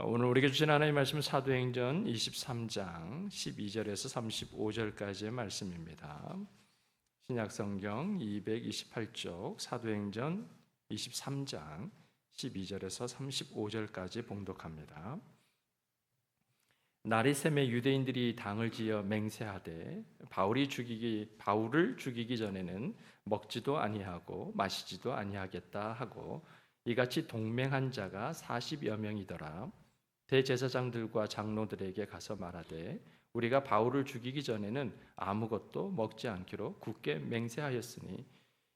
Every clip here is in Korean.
어, 오늘 우리에게 주신 하나님의 말씀은 사도행전 23장 12절에서 35절까지의 말씀입니다. 신약성경 228쪽 사도행전 23장 12절에서 35절까지 봉독합니다. 나리샘의 유대인들이 당을 지어 맹세하되 바울이 죽이기 바울을 죽이기 전에는 먹지도 아니하고 마시지도 아니하겠다 하고 이같이 동맹한 자가 40여 명이더라. 대제사장들과 장로들에게 가서 말하되 우리가 바울을 죽이기 전에는 아무것도 먹지 않기로 굳게 맹세하였으니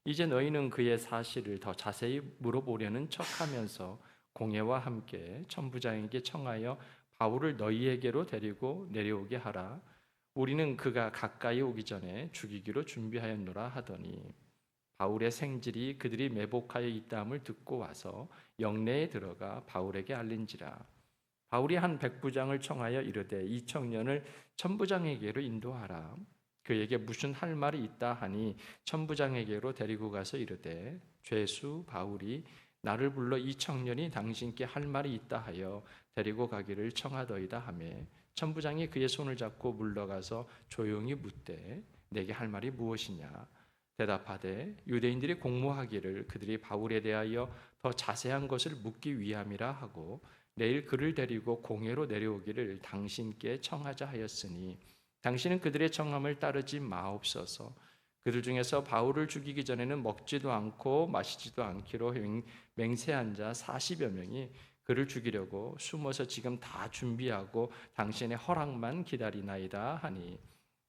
이제 너희는 그의 사실을 더 자세히 물어보려는 척하면서 공예와 함께 천부장에게 청하여 바울을 너희에게로 데리고 내려오게 하라. 우리는 그가 가까이 오기 전에 죽이기로 준비하였노라 하더니 바울의 생질이 그들이 매복하여 있다함을 듣고 와서 영내에 들어가 바울에게 알린지라. 바울이 한 백부장을 청하여 이르되 이 청년을 천부장에게로 인도하라. 그에게 무슨 할 말이 있다 하니 천부장에게로 데리고 가서 이르되 죄수 바울이 나를 불러 이 청년이 당신께 할 말이 있다 하여 데리고 가기를 청하더이다 하매 천부장이 그의 손을 잡고 물러가서 조용히 묻되 내게 할 말이 무엇이냐 대답하되 유대인들이 공모하기를 그들이 바울에 대하여 더 자세한 것을 묻기 위함이라 하고 내일 그를 데리고 공회로 내려오기를 당신께 청하자 하였으니 당신은 그들의 청함을 따르지 마옵소서. 그들 중에서 바울을 죽이기 전에는 먹지도 않고 마시지도 않기로 맹세한 자 40여 명이 그를 죽이려고 숨어서 지금 다 준비하고 당신의 허락만 기다리나이다 하니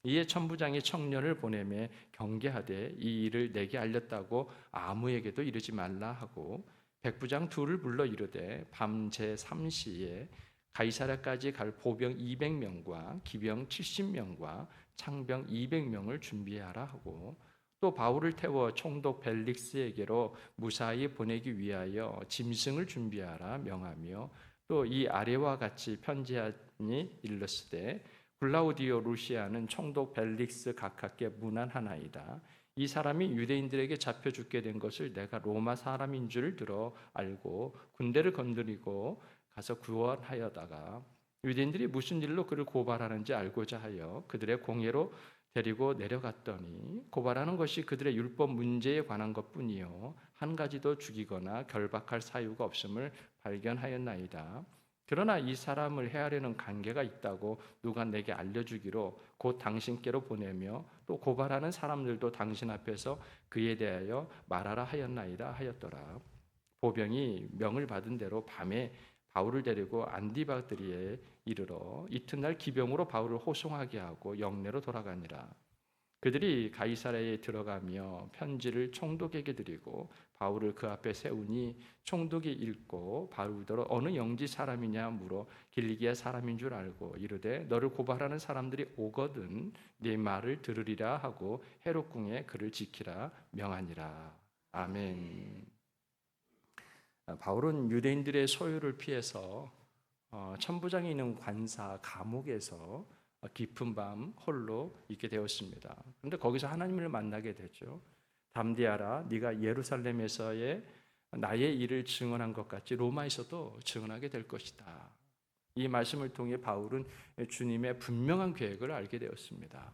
이에 천부장이 청년을 보내매 경계하되 이 일을 내게 알렸다고 아무에게도 이르지 말라 하고 백부장 둘을 불러 이르되 밤 제 3시에 가이사라까지 갈 보병 200명과 기병 70명과 창병 200명을 준비하라 하고 또 바울을 태워 총독 벨릭스에게로 무사히 보내기 위하여 짐승을 준비하라 명하며 또 이 아래와 같이 편지하니 일렀으되 글라우디오 루시아는 총독 벨릭스 각하께 문안하나이다. 이 사람이 유대인들에게 잡혀 죽게 된 것을 내가 로마 사람인 줄 들어 알고 군대를 건드리고 가서 구원하여다가 유대인들이 무슨 일로 그를 고발하는지 알고자 하여 그들의 공예로 데리고 내려갔더니 고발하는 것이 그들의 율법 문제에 관한 것뿐이요 한 가지도 죽이거나 결박할 사유가 없음을 발견하였나이다. 그러나 이 사람을 해하려는 관계가 있다고 누가 내게 알려주기로 곧 당신께로 보내며 또 고발하는 사람들도 당신 앞에서 그에 대하여 말하라 하였나이다 하였더라. 보병이 명을 받은 대로 밤에 바울을 데리고 안디바드리에 이르러 이튿날 기병으로 바울을 호송하게 하고 영내로 돌아가니라. 그들이 가이사라에 들어가며 편지를 총독에게 드리고 바울을 그 앞에 세우니 총독이 읽고 바울더러 어느 영지 사람이냐 물어 길리기아 사람인 줄 알고 이르되 너를 고발하는 사람들이 오거든 네 말을 들으리라 하고 헤롯궁에 그를 지키라 명하니라 아멘. 바울은 유대인들의 소유를 피해서 어, 천부장이 있는 관사 감옥에서 깊은 밤 홀로 있게 되었습니다. 그런데 거기서 하나님을 만나게 되죠. 담대하라, 네가 예루살렘에서의 나의 일을 증언한 것 같이 로마에서도 증언하게 될 것이다. 이 말씀을 통해 바울은 주님의 분명한 계획을 알게 되었습니다.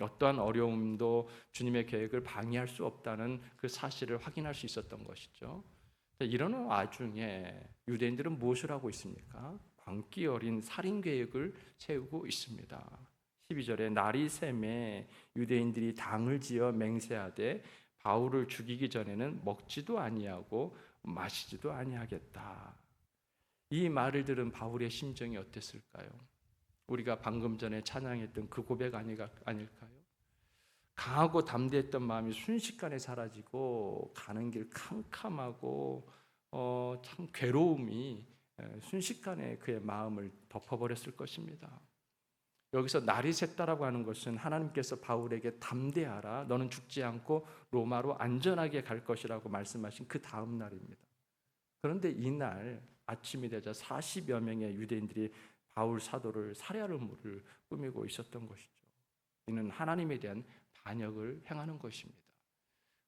어떠한 어려움도 주님의 계획을 방해할 수 없다는 그 사실을 확인할 수 있었던 것이죠. 이런 와중에 유대인들은 무엇을 하고 있습니까? 광기 어린 살인 계획을 세우고 있습니다. 12절에 날이 샘에 유대인들이 당을 지어 맹세하되 바울을 죽이기 전에는 먹지도 아니하고 마시지도 아니하겠다. 이 말을 들은 바울의 심정이 어땠을까요? 우리가 방금 전에 찬양했던 그 고백 아닐까요? 강하고 담대했던 마음이 순식간에 사라지고 가는 길 캄캄하고 어, 참 괴로움이 순식간에 그의 마음을 덮어버렸을 것입니다. 여기서 날이 샜다라고 하는 것은 하나님께서 바울에게 담대하라. 너는 죽지 않고 로마로 안전하게 갈 것이라고 말씀하신 그 다음 날입니다. 그런데 이날 아침이 되자 40여 명의 유대인들이 바울 사도를 살해할 음모를 꾸미고 있었던 것이죠. 이는 하나님에 대한 반역을 행하는 것입니다.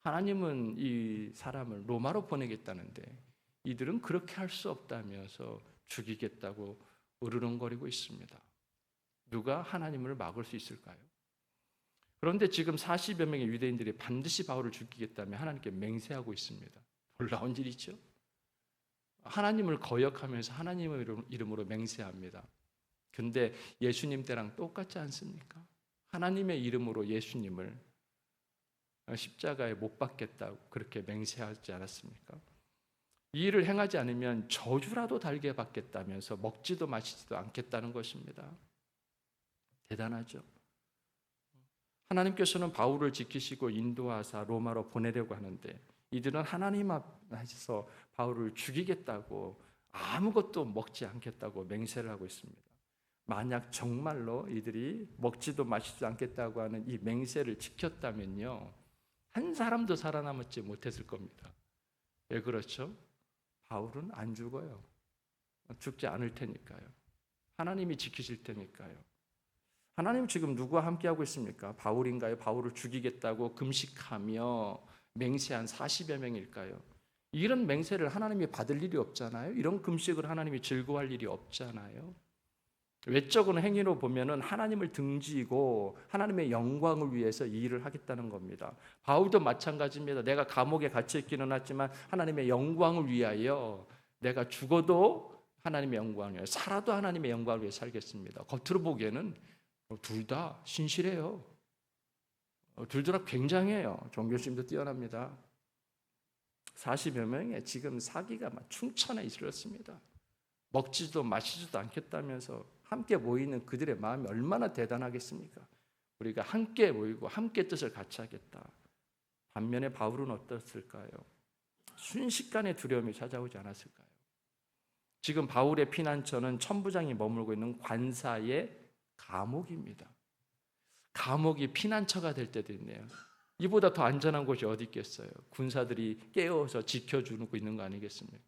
하나님은 이 사람을 로마로 보내겠다는데 이들은 그렇게 할 수 없다면서 죽이겠다고 으르렁거리고 있습니다. 누가 하나님을 막을 수 있을까요? 그런데 지금 40여 명의 유대인들이 반드시 바울을 죽이겠다며 하나님께 맹세하고 있습니다. 놀라운 일이죠. 하나님을 거역하면서 하나님의 이름- 이름으로 맹세합니다. 근데 예수님 때랑 똑같지 않습니까? 하나님의 이름으로 예수님을 십자가에 못 박겠다고 그렇게 맹세하지 않았습니까? 이 일을 행하지 않으면 저주라도 달게 받겠다면서 먹지도 마시지도 않겠다는 것입니다. 대단하죠. 하나님께서는 바울을 지키시고 인도하사 로마로 보내려고 하는데 이들은 하나님 앞에서 바울을 죽이겠다고 아무것도 먹지 않겠다고 맹세를 하고 있습니다. 만약 정말로 이들이 먹지도 마시지도 않겠다고 하는 이 맹세를 지켰다면요. 한 사람도 살아남았지 못했을 겁니다. 왜 그렇죠? 바울은 안 죽어요. 죽지 않을 테니까요. 하나님이 지키실 테니까요. 하나님 지금 누구와 함께하고 있습니까? 바울인가요? 바울을 죽이겠다고 금식하며 맹세한 40여 명일까요? 이런 맹세를 하나님이 받을 일이 없잖아요. 이런 금식을 하나님이 즐거워할 일이 없잖아요. 외적인 행위로 보면은 하나님을 등지고 하나님의 영광을 위해서 이 일을 하겠다는 겁니다. 바울도 마찬가지입니다. 내가 감옥에 갇혀 있기는 하지만 하나님의 영광을 위하여 내가 죽어도 하나님의 영광을 살아도 하나님의 영광을 위해 살겠습니다. 겉으로 보기에는 둘 다 신실해요. 둘다 굉장해요. 종교심도 뛰어납니다. 40여 명의 지금 사기가 막 충천에 이르렀습니다. 먹지도 마시지도 않겠다면서 함께 모이는 그들의 마음이 얼마나 대단하겠습니까? 우리가 함께 모이고 함께 뜻을 같이 하겠다. 반면에 바울은 어떻을까요? 순식간에 두려움이 찾아오지 않았을까요? 지금 바울의 피난처는 천부장이 머물고 있는 관사의 감옥입니다. 감옥이 피난처가 될 때도 있네요. 이보다 더 안전한 곳이 어디 있겠어요? 군사들이 깨어서 지켜주고 있는 거 아니겠습니까?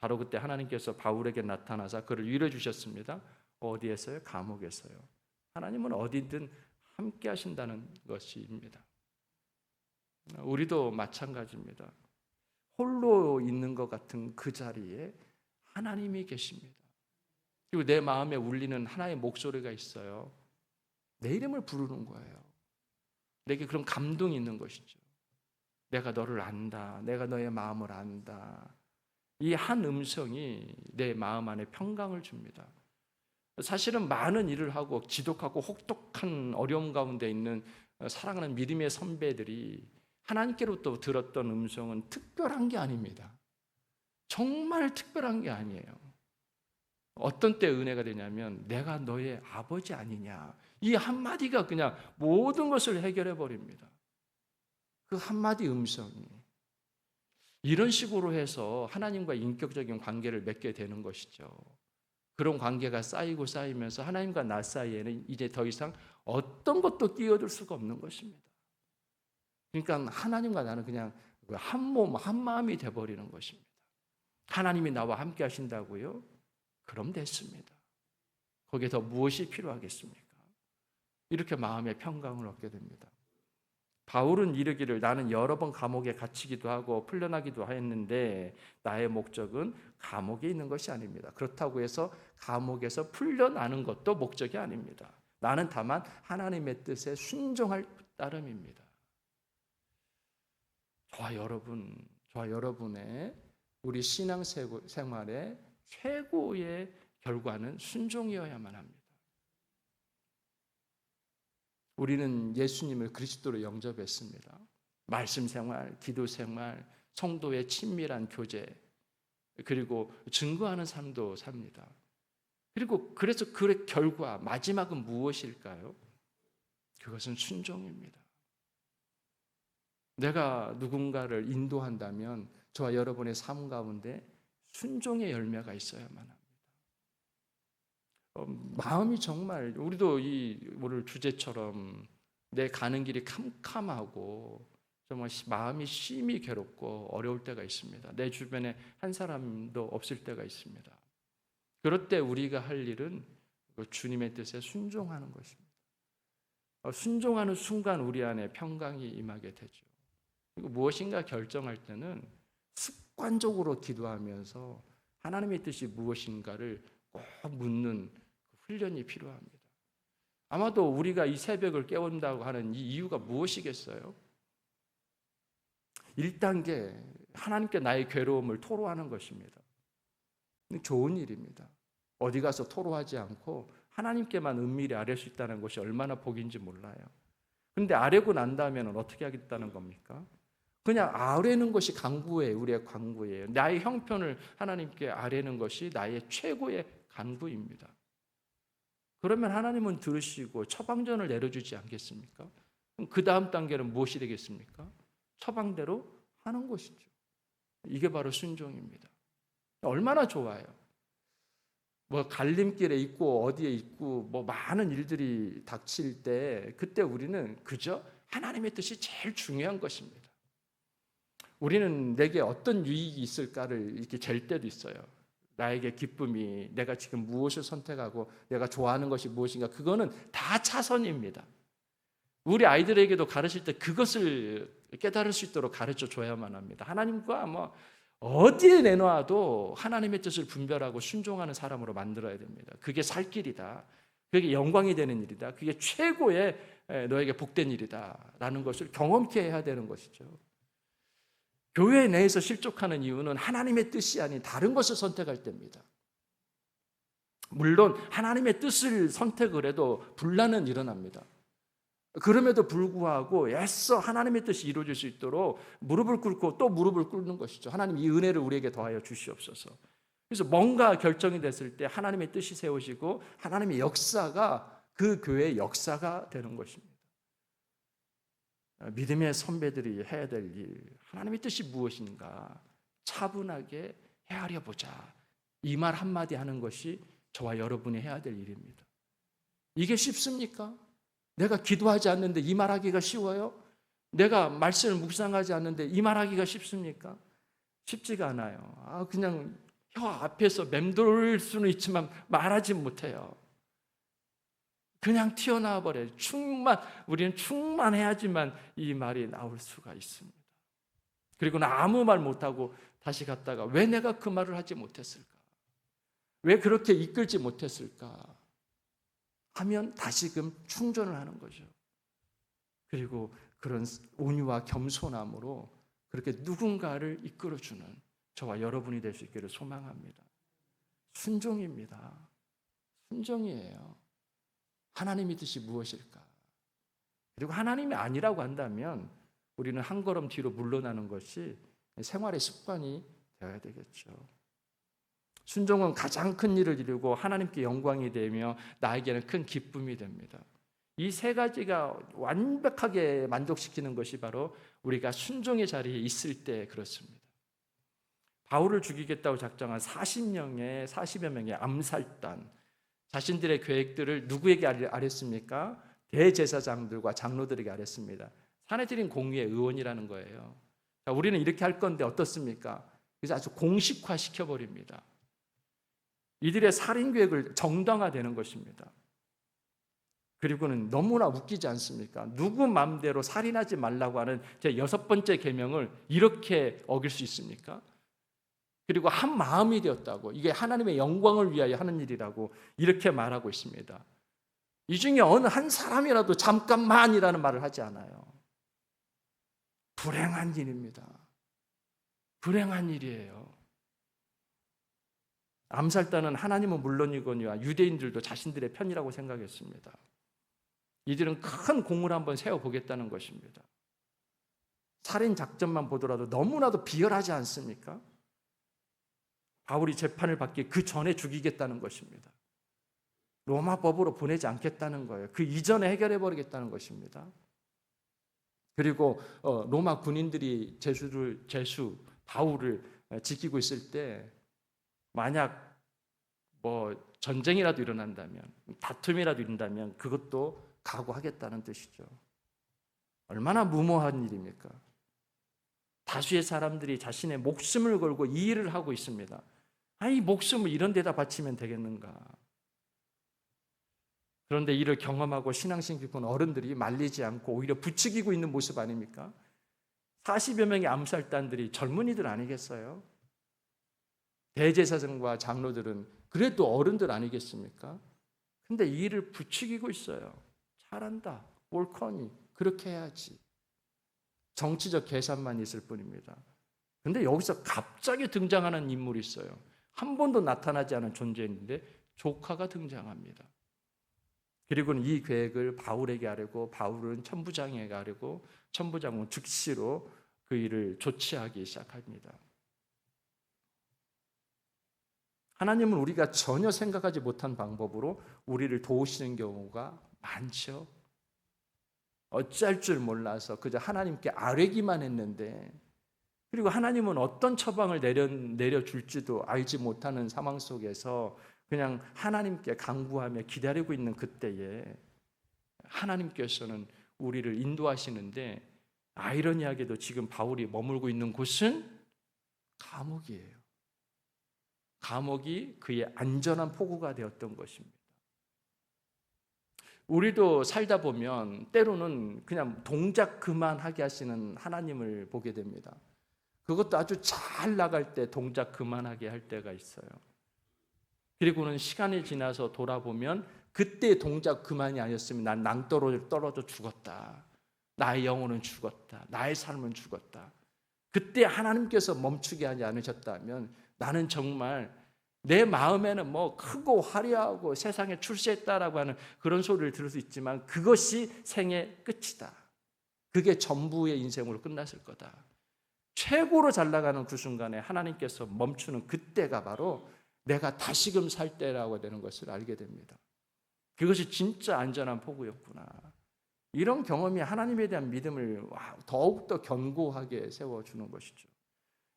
바로 그때 하나님께서 바울에게 나타나사 그를 위로해 주셨습니다. 어디에서요? 감옥에서요. 하나님은 어디든 함께 하신다는 것입니다. 우리도 마찬가지입니다. 홀로 있는 것 같은 그 자리에 하나님이 계십니다. 그리고 내 마음에 울리는 하나의 목소리가 있어요. 내 이름을 부르는 거예요. 내게 그런 감동이 있는 것이죠. 내가 너를 안다. 내가 너의 마음을 안다. 이 한 음성이 내 마음 안에 평강을 줍니다. 사실은 많은 일을 하고 지독하고 혹독한 어려움 가운데 있는 사랑하는 믿음의 선배들이 하나님께로부터 들었던 음성은 특별한 게 아닙니다. 정말 특별한 게 아니에요. 어떤 때 은혜가 되냐면 내가 너의 아버지 아니냐. 이 한마디가 그냥 모든 것을 해결해 버립니다. 그 한마디 음성이 이런 식으로 해서 하나님과 인격적인 관계를 맺게 되는 것이죠. 그런 관계가 쌓이고 쌓이면서 하나님과 나 사이에는 이제 더 이상 어떤 것도 끼어들 수가 없는 것입니다. 그러니까 하나님과 나는 그냥 한 몸, 한 마음이 돼버리는 것입니다. 하나님이 나와 함께 하신다고요? 그럼 됐습니다. 거기에 더 무엇이 필요하겠습니까? 이렇게 마음의 평강을 얻게 됩니다. 바울은 이르기를 나는 여러 번 감옥에 갇히기도 하고 풀려나기도 했는데 나의 목적은 감옥에 있는 것이 아닙니다. 그렇다고 해서 감옥에서 풀려나는 것도 목적이 아닙니다. 나는 다만 하나님의 뜻에 순종할 따름입니다. 저와 여러분, 저와 여러분의 우리 신앙 생활의 최고의 결과는 순종이어야만 합니다. 우리는 예수님을 그리스도로 영접했습니다. 말씀 생활, 기도 생활, 성도의 친밀한 교제, 그리고 증거하는 삶도 삽니다. 그리고 그래서 그 결과 마지막은 무엇일까요? 그것은 순종입니다. 내가 누군가를 인도한다면 저와 여러분의 삶 가운데 순종의 열매가 있어야만 합니다. 어, 마음이 정말 우리도 이 오늘 주제처럼 내 가는 길이 캄캄하고 정말 마음이 심히 괴롭고 어려울 때가 있습니다. 내 주변에 한 사람도 없을 때가 있습니다. 그럴 때 우리가 할 일은 그 주님의 뜻에 순종하는 것입니다. 어, 순종하는 순간 우리 안에 평강이 임하게 되죠. 그리고 무엇인가 결정할 때는 습관적으로 기도하면서 하나님의 뜻이 무엇인가를 꼭 묻는 훈련이 필요합니다. 아마도 우리가 이 새벽을 깨운다고 하는 이 이유가 무엇이겠어요? 1단계 하나님께 나의 괴로움을 토로하는 것입니다. 좋은 일입니다. 어디 가서 토로하지 않고 하나님께만 은밀히 아뢰 수 있다는 것이 얼마나 복인지 몰라요. 그런데 아뢰고 난 다음에는 어떻게 하겠다는 겁니까? 그냥 아뢰는 것이 강구예요. 우리의 강구예요. 나의 형편을 하나님께 아뢰는 것이 나의 최고의 간구입니다. 그러면 하나님은 들으시고 처방전을 내려주지 않겠습니까? 그 다음 단계는 무엇이 되겠습니까? 처방대로 하는 것이죠. 이게 바로 순종입니다. 얼마나 좋아요. 뭐 갈림길에 있고 어디에 있고 뭐 많은 일들이 닥칠 때 그때 우리는 그저 하나님의 뜻이 제일 중요한 것입니다. 우리는 내게 어떤 유익이 있을까를 이렇게 잴 때도 있어요. 나에게 기쁨이 내가 지금 무엇을 선택하고 내가 좋아하는 것이 무엇인가 그거는 다 차선입니다. 우리 아이들에게도 가르칠 때 그것을 깨달을 수 있도록 가르쳐 줘야만 합니다. 하나님과 뭐 어디에 내놔도 하나님의 뜻을 분별하고 순종하는 사람으로 만들어야 됩니다. 그게 살 길이다. 그게 영광이 되는 일이다. 그게 최고의 너에게 복된 일이다라는 것을 경험케 해야 되는 것이죠. 교회 내에서 실족하는 이유는 하나님의 뜻이 아닌 다른 것을 선택할 때입니다. 물론 하나님의 뜻을 선택을 해도 분란은 일어납니다. 그럼에도 불구하고 애써 하나님의 뜻이 이루어질 수 있도록 무릎을 꿇고 또 무릎을 꿇는 것이죠. 하나님 이 은혜를 우리에게 더하여 주시옵소서. 그래서 뭔가 결정이 됐을 때 하나님의 뜻이 세우시고 하나님의 역사가 그 교회의 역사가 되는 것입니다. 믿음의 선배들이 해야 될 일, 하나님의 뜻이 무엇인가 차분하게 헤아려 보자. 이 말 한마디 하는 것이 저와 여러분이 해야 될 일입니다. 이게 쉽습니까? 내가 기도하지 않는데 이 말하기가 쉬워요? 내가 말씀을 묵상하지 않는데 이 말하기가 쉽습니까? 쉽지가 않아요. 아, 그냥 혀 앞에서 맴돌 수는 있지만 말하지 못해요. 그냥 튀어나와 버려요. 충만, 우리는 충만해야지만 이 말이 나올 수가 있습니다. 그리고는 아무 말 못하고 다시 갔다가 왜 내가 그 말을 하지 못했을까? 왜 그렇게 이끌지 못했을까? 하면 다시금 충전을 하는 거죠. 그리고 그런 온유와 겸손함으로 그렇게 누군가를 이끌어주는 저와 여러분이 될 수 있기를 소망합니다. 순종입니다. 순종이에요. 하나님의 뜻이 무엇일까? 그리고 하나님이 아니라고 한다면 우리는 한 걸음 뒤로 물러나는 것이 생활의 습관이 되어야 되겠죠. 순종은 가장 큰 일을 이루고 하나님께 영광이 되며 나에게는 큰 기쁨이 됩니다. 이 세 가지가 완벽하게 만족시키는 것이 바로 우리가 순종의 자리에 있을 때 그렇습니다. 바울을 죽이겠다고 작정한 40명의 40여 명의 암살단 자신들의 계획들을 누구에게 아랬습니까? 대제사장들과 장로들에게 아랬습니다. 사내들인 공의의 의원이라는 거예요. 자, 우리는 이렇게 할 건데 어떻습니까? 그래서 아주 공식화 시켜버립니다. 이들의 살인 계획을 정당화되는 것입니다. 그리고는 너무나 웃기지 않습니까? 누구 마음대로 살인하지 말라고 하는 제 여섯 번째 계명을 이렇게 어길 수 있습니까? 그리고 한 마음이 되었다고 이게 하나님의 영광을 위하여 하는 일이라고 이렇게 말하고 있습니다. 이 중에 어느 한 사람이라도 잠깐만이라는 말을 하지 않아요. 불행한 일입니다. 불행한 일이에요. 암살단은 하나님은 물론이거니와 유대인들도 자신들의 편이라고 생각했습니다. 이들은 큰 공을 한번 세워 보겠다는 것입니다. 살인 작전만 보더라도 너무나도 비열하지 않습니까? 바울이 재판을 받기 그 전에 죽이겠다는 것입니다. 로마 법으로 보내지 않겠다는 거예요. 그 이전에 해결해 버리겠다는 것입니다. 그리고 어, 로마 군인들이 제수를 제수 바울을 지키고 있을 때 만약 뭐 전쟁이라도 일어난다면 다툼이라도 일어난다면 그것도 각오하겠다는 뜻이죠. 얼마나 무모한 일입니까? 다수의 사람들이 자신의 목숨을 걸고 이 일을 하고 있습니다. 아니 목숨을 이런 데다 바치면 되겠는가? 그런데 이를 경험하고 신앙심 깊은 어른들이 말리지 않고 오히려 부추기고 있는 모습 아닙니까? 40여 명의 암살단들이 젊은이들 아니겠어요? 대제사장과 장로들은 그래도 어른들 아니겠습니까? 근데 이 일을 부추기고 있어요. 잘한다. 옳거니. 그렇게 해야지. 정치적 계산만 있을 뿐입니다. 근데 여기서 갑자기 등장하는 인물이 있어요. 한 번도 나타나지 않은 존재인데 조카가 등장합니다. 그리고는 이 계획을 바울에게 하려고 바울은 천부장에게 하려고 천부장은 즉시로 그 일을 조치하기 시작합니다. 하나님은 우리가 전혀 생각하지 못한 방법으로 우리를 도우시는 경우가 많죠. 어찌할 줄 몰라서 그저 하나님께 아뢰기만 했는데 그리고 하나님은 어떤 처방을 내려, 내려줄지도 알지 못하는 상황 속에서 그냥 하나님께 강구하며 기다리고 있는 그때에 하나님께서는 우리를 인도하시는데 아이러니하게도 지금 바울이 머물고 있는 곳은 감옥이에요. 감옥이 그의 안전한 포구가 되었던 것입니다. 우리도 살다 보면 때로는 그냥 동작 그만하게 하시는 하나님을 보게 됩니다. 그것도 아주 잘 나갈 때 동작 그만하게 할 때가 있어요. 그리고는 시간이 지나서 돌아보면 그때 동작 그만이 아니었으면 난 낭떠러져 떨어져 죽었다. 나의 영혼은 죽었다. 나의 삶은 죽었다. 그때 하나님께서 멈추게 하지 않으셨다면 나는 정말 내 마음에는 뭐 크고 화려하고 세상에 출세했다라고 하는 그런 소리를 들을 수 있지만 그것이 생의 끝이다. 그게 전부의 인생으로 끝났을 거다. 최고로 잘 나가는 그 순간에 하나님께서 멈추는 그때가 바로 내가 다시금 살 때라고 되는 것을 알게 됩니다. 그것이 진짜 안전한 포구였구나. 이런 경험이 하나님에 대한 믿음을 더욱더 견고하게 세워주는 것이죠.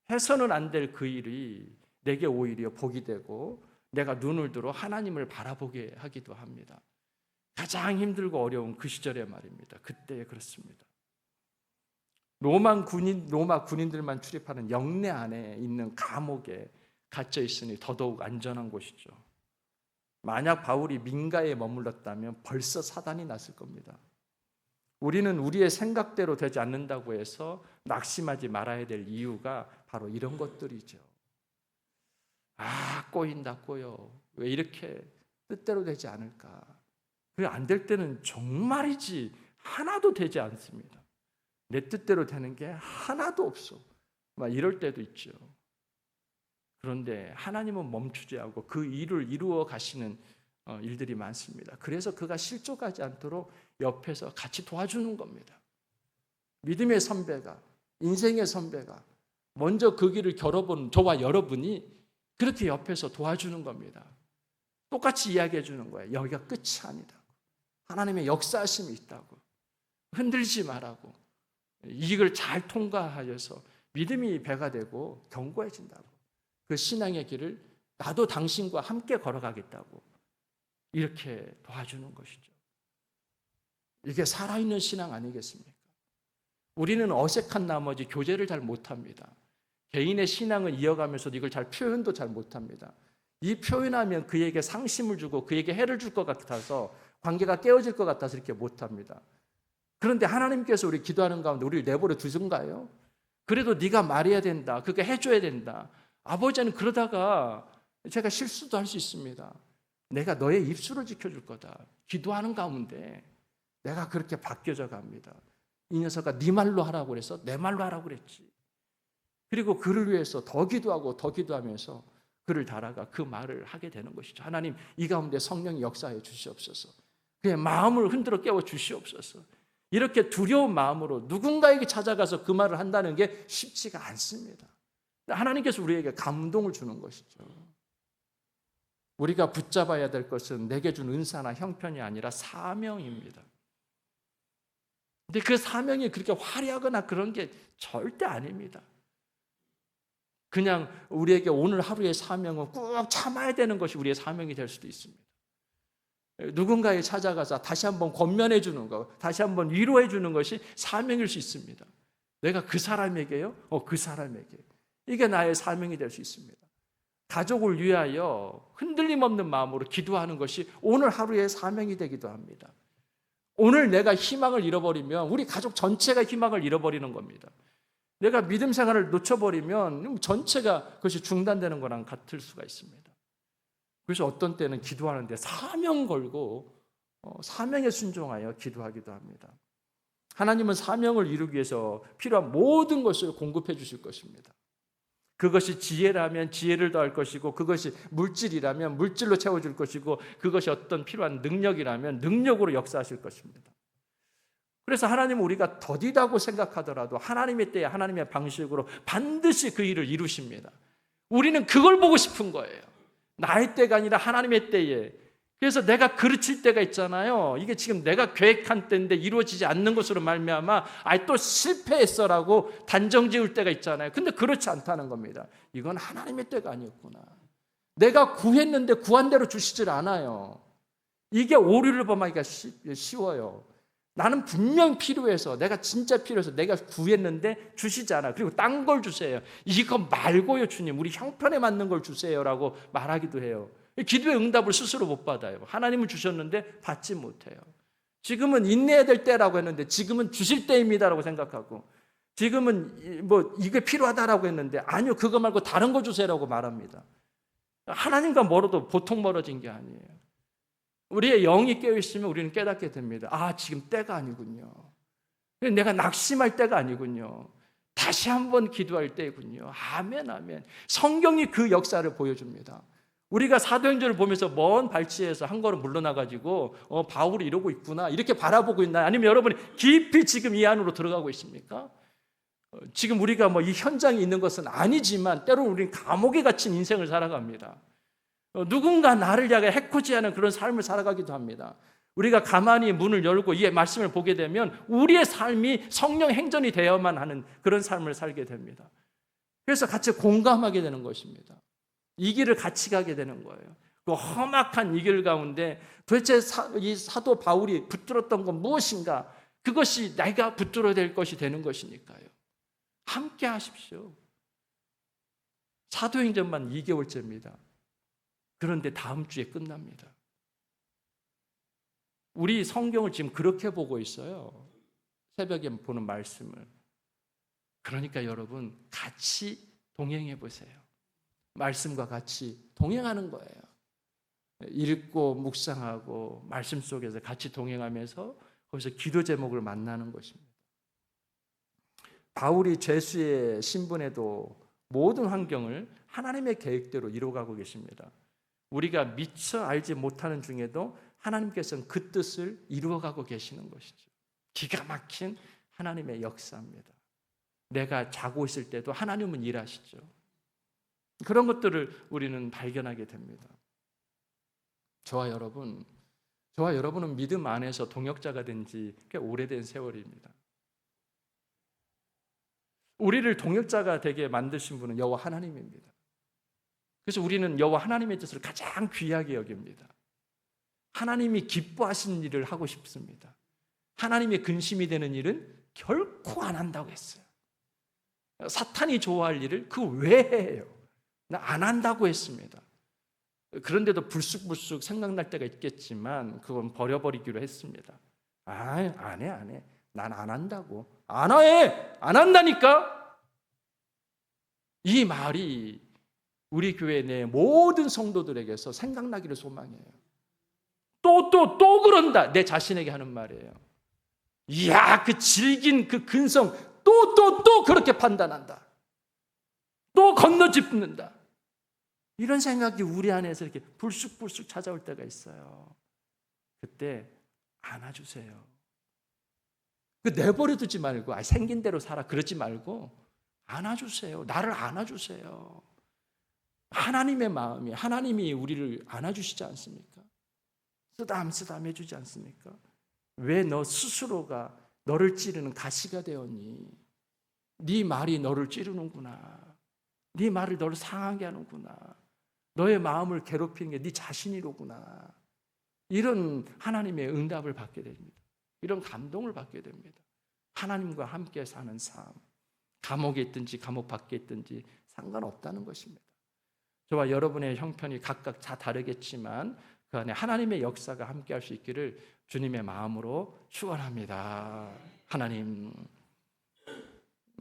해서는 안 될 그 일이 내게 오히려 복이 되고 내가 눈을 들어 하나님을 바라보게 하기도 합니다. 가장 힘들고 어려운 그 시절에 말입니다. 그때 그렇습니다. 로마 군인 로마 군인들만 출입하는 영내 안에 있는 감옥에 갇혀 있으니 더더욱 안전한 곳이죠. 만약 바울이 민가에 머물렀다면 벌써 사단이 났을 겁니다. 우리는 우리의 생각대로 되지 않는다고 해서 낙심하지 말아야 될 이유가 바로 이런 것들이죠. 아, 꼬인다, 꼬여. 왜 이렇게 뜻대로 되지 않을까? 그게 안될 때는 정말이지 하나도 되지 않습니다. 내 뜻대로 되는 게 하나도 없어. 막 이럴 때도 있죠. 그런데 하나님은 멈추지 않고 그 일을 이루어 가시는 어, 일들이 많습니다. 그래서 그가 실족하지 않도록 옆에서 같이 도와주는 겁니다. 믿음의 선배가, 인생의 선배가 먼저 그 길을 결어본 저와 여러분이 그렇게 옆에서 도와주는 겁니다. 똑같이 이야기해 주는 거예요. 여기가 끝이 아니다. 하나님의 역사심이 있다고. 흔들지 말라고. 이걸 잘 통과하여서 믿음이 배가 되고 견고해진다고. 그 신앙의 길을 나도 당신과 함께 걸어가겠다고. 이렇게 도와주는 것이죠. 이게 살아있는 신앙 아니겠습니까? 우리는 어색한 나머지 교제를 잘 못합니다. 개인의 신앙을 이어가면서도 이걸 잘 표현도 잘 못합니다. 이 표현하면 그에게 상심을 주고 그에게 해를 줄 것 같아서 관계가 깨어질 것 같아서 이렇게 못합니다. 그런데 하나님께서 우리 기도하는 가운데 우리를 내버려 두신가요? 그래도 네가 말해야 된다. 그게 해줘야 된다. 아버지는 그러다가 제가 실수도 할 수 있습니다. 내가 너의 입술을 지켜줄 거다. 기도하는 가운데 내가 그렇게 바뀌어져 갑니다. 이 녀석아 네 말로 하라고 그래서 내 말로 하라고 그랬지. 그리고 그를 위해서 더 기도하고 더 기도하면서 그를 달아가 그 말을 하게 되는 것이죠. 하나님 이 가운데 성령이 역사해 주시옵소서. 그의 마음을 흔들어 깨워 주시옵소서. 이렇게 두려운 마음으로 누군가에게 찾아가서 그 말을 한다는 게 쉽지가 않습니다. 하나님께서 우리에게 감동을 주는 것이죠. 우리가 붙잡아야 될 것은 내게 준 은사나 형편이 아니라 사명입니다. 근데 그 사명이 그렇게 화려하거나 그런 게 절대 아닙니다. 그냥 우리에게 오늘 하루의 사명은 꾹 참아야 되는 것이 우리의 사명이 될 수도 있습니다. 누군가에 찾아가서 다시 한번 권면해 주는 것, 다시 한번 위로해 주는 것이 사명일 수 있습니다. 내가 그 사람에게요? 어, 그 사람에게. 이게 나의 사명이 될 수 있습니다. 가족을 위하여 흔들림 없는 마음으로 기도하는 것이 오늘 하루의 사명이 되기도 합니다. 오늘 내가 희망을 잃어버리면 우리 가족 전체가 희망을 잃어버리는 겁니다. 내가 믿음 생활을 놓쳐버리면 전체가 그것이 중단되는 거랑 같을 수가 있습니다. 그래서 어떤 때는 기도하는데 사명 걸고 어, 사명에 순종하여 기도하기도 합니다. 하나님은 사명을 이루기 위해서 필요한 모든 것을 공급해 주실 것입니다. 그것이 지혜라면 지혜를 더할 것이고 그것이 물질이라면 물질로 채워 줄 것이고 그것이 어떤 필요한 능력이라면 능력으로 역사하실 것입니다. 그래서 하나님은 우리가 더디다고 생각하더라도 하나님의 때에 하나님의 방식으로 반드시 그 일을 이루십니다. 우리는 그걸 보고 싶은 거예요. 나의 때가 아니라 하나님의 때에. 그래서 내가 그르칠 때가 있잖아요. 이게 지금 내가 계획한 때인데 이루어지지 않는 것으로 말미암아 아예 또 실패했어라고 단정 지을 때가 있잖아요. 근데 그렇지 않다는 겁니다. 이건 하나님의 때가 아니었구나. 내가 구했는데 구한 대로 주시질 않아요. 이게 오류를 범하기가 쉬워요. 나는 분명 필요해서 내가 진짜 필요해서 내가 구했는데 주시지 않아. 그리고 딴 걸 주세요. 이거 말고요, 주님. 우리 형편에 맞는 걸 주세요라고 말하기도 해요. 기도의 응답을 스스로 못 받아요. 하나님을 주셨는데 받지 못해요. 지금은 인내해야 될 때라고 했는데 지금은 주실 때입니다라고 생각하고 지금은 뭐 이게 필요하다라고 했는데 아니요 그거 말고 다른 거 주세요라고 말합니다. 하나님과 멀어도 보통 멀어진 게 아니에요. 우리의 영이 깨어 있으면 우리는 깨닫게 됩니다. 아 지금 때가 아니군요. 내가 낙심할 때가 아니군요. 다시 한번 기도할 때군요. 아멘 아멘. 성경이 그 역사를 보여줍니다. 우리가 사도행전을 보면서 먼 발치에서 한 걸음 물러나가지고 어, 바울이 이러고 있구나 이렇게 바라보고 있나 아니면 여러분이 깊이 지금 이 안으로 들어가고 있습니까? 어, 지금 우리가 뭐 이 현장에 있는 것은 아니지만 때로는 우리는 감옥에 갇힌 인생을 살아갑니다. 어, 누군가 나를 향해 해코지하는 그런 삶을 살아가기도 합니다. 우리가 가만히 문을 열고 이 말씀을 보게 되면 우리의 삶이 성령 행전이 되어야만 하는 그런 삶을 살게 됩니다. 그래서 같이 공감하게 되는 것입니다. 이 길을 같이 가게 되는 거예요. 그 험악한 이 길 가운데 도대체 사, 이 사도 바울이 붙들었던 건 무엇인가? 그것이 내가 붙들어야 될 것이 되는 것이니까요. 함께 하십시오. 사도행전만 2개월째입니다. 그런데 다음 주에 끝납니다. 우리 성경을 지금 그렇게 보고 있어요. 새벽에 보는 말씀을. 그러니까 여러분 같이 동행해 보세요. 말씀과 같이 동행하는 거예요. 읽고 묵상하고 말씀 속에서 같이 동행하면서 거기서 기도 제목을 만나는 것입니다. 바울이 죄수의 신분에도 모든 환경을 하나님의 계획대로 이루어가고 계십니다. 우리가 미처 알지 못하는 중에도 하나님께서는 그 뜻을 이루어가고 계시는 것이죠. 기가 막힌 하나님의 역사입니다. 내가 자고 있을 때도 하나님은 일하시죠. 그런 것들을 우리는 발견하게 됩니다. 저와 여러분, 저와 여러분은 믿음 안에서 동역자가 된 지 꽤 오래된 세월입니다. 우리를 동역자가 되게 만드신 분은 여호와 하나님입니다. 그래서 우리는 여호와 하나님의 뜻을 가장 귀하게 여깁니다. 하나님이 기뻐하시는 일을 하고 싶습니다. 하나님의 근심이 되는 일은 결코 안 한다고 했어요. 사탄이 좋아할 일을 그 외에 해요. 안 한다고 했습니다. 그런데도 불쑥불쑥 생각날 때가 있겠지만 그건 버려버리기로 했습니다. 아, 안 해, 안 해. 난 안 한다고. 안 해! 안 한다니까? 이 말이 우리 교회 내 모든 성도들에게서 생각나기를 소망해요. 또, 또, 또 그런다. 내 자신에게 하는 말이에요. 이야, 그 질긴 그 근성, 또, 또, 또 그렇게 판단한다. 또 건너 짚는다. 이런 생각이 우리 안에서 이렇게 불쑥불쑥 찾아올 때가 있어요. 그때 안아주세요. 그 내버려 두지 말고 아, 생긴 대로 살아 그러지 말고 안아주세요. 나를 안아주세요. 하나님의 마음이 하나님이 우리를 안아주시지 않습니까? 쓰담 쓰담 해주지 않습니까? 왜 너 스스로가 너를 찌르는 가시가 되었니? 네 말이 너를 찌르는구나. 네 말을 너를 상하게 하는구나. 너의 마음을 괴롭히는 게 네 자신이로구나. 이런 하나님의 응답을 받게 됩니다. 이런 감동을 받게 됩니다. 하나님과 함께 사는 삶. 감옥에 있든지 감옥 밖에 있든지 상관없다는 것입니다. 저와 여러분의 형편이 각각 다 다르겠지만 그 안에 하나님의 역사가 함께 할 수 있기를 주님의 마음으로 축원합니다. 하나님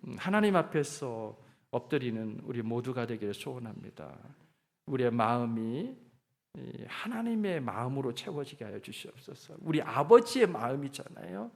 음, 하나님 앞에서 엎드리는 우리 모두가 되기를 소원합니다. 우리의 마음이 이 하나님의 마음으로 채워지게 하여 주시옵소서. 우리 아버지의 마음이잖아요.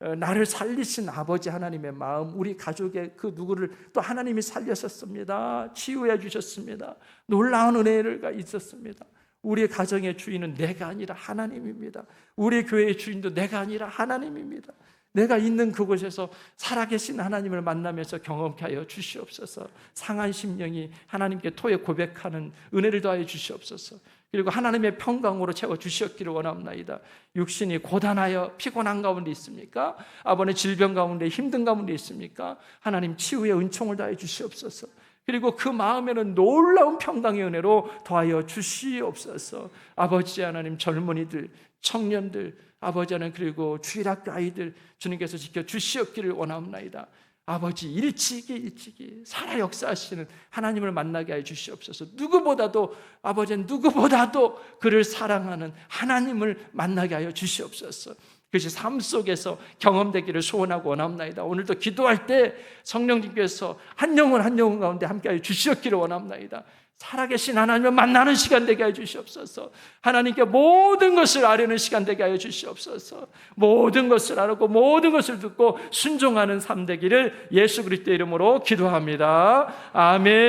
어, 나를 살리신 아버지 하나님의 마음, 우리 가족의 그 누구를 또 하나님이 살렸었습니다. 치유해 주셨습니다. 놀라운 은혜가 있었습니다. 우리 가정의 주인은 내가 아니라 하나님입니다. 우리 교회의 주인도 내가 아니라 하나님입니다. 내가 있는 그곳에서 살아계신 하나님을 만나면서 경험케 하여 주시옵소서. 상한 심령이 하나님께 토에 고백하는 은혜를 더하여 주시옵소서. 그리고 하나님의 평강으로 채워 주시옵기를 원합나이다. 육신이 고단하여 피곤한 가운데 있습니까? 아버지 질병 가운데 힘든 가운데 있습니까? 하나님 치유의 은총을 다해 주시옵소서. 그리고 그 마음에는 놀라운 평강의 은혜로 더하여 주시옵소서. 아버지 하나님 젊은이들, 청년들, 아버지 하나님 그리고 주일학교 아이들 주님께서 지켜 주시옵기를 원합나이다. 아버지 일찍이 일찍이 살아 역사하시는 하나님을 만나게 해 주시옵소서. 누구보다도 아버지는 누구보다도 그를 사랑하는 하나님을 만나게 하여 주시옵소서. 그것이 삶 속에서 경험되기를 소원하고 원합나이다. 오늘도 기도할 때 성령님께서 한 영혼 한 영혼 가운데 함께하여 주시옵기를 원합나이다. 살아계신 하나님을 만나는 시간 되게 해 주시옵소서. 하나님께 모든 것을 아려는 시간 되게 하여 주시옵소서. 모든 것을 알고 모든 것을 듣고 순종하는 삶 되기를 예수 그리스도 이름으로 기도합니다. 아멘.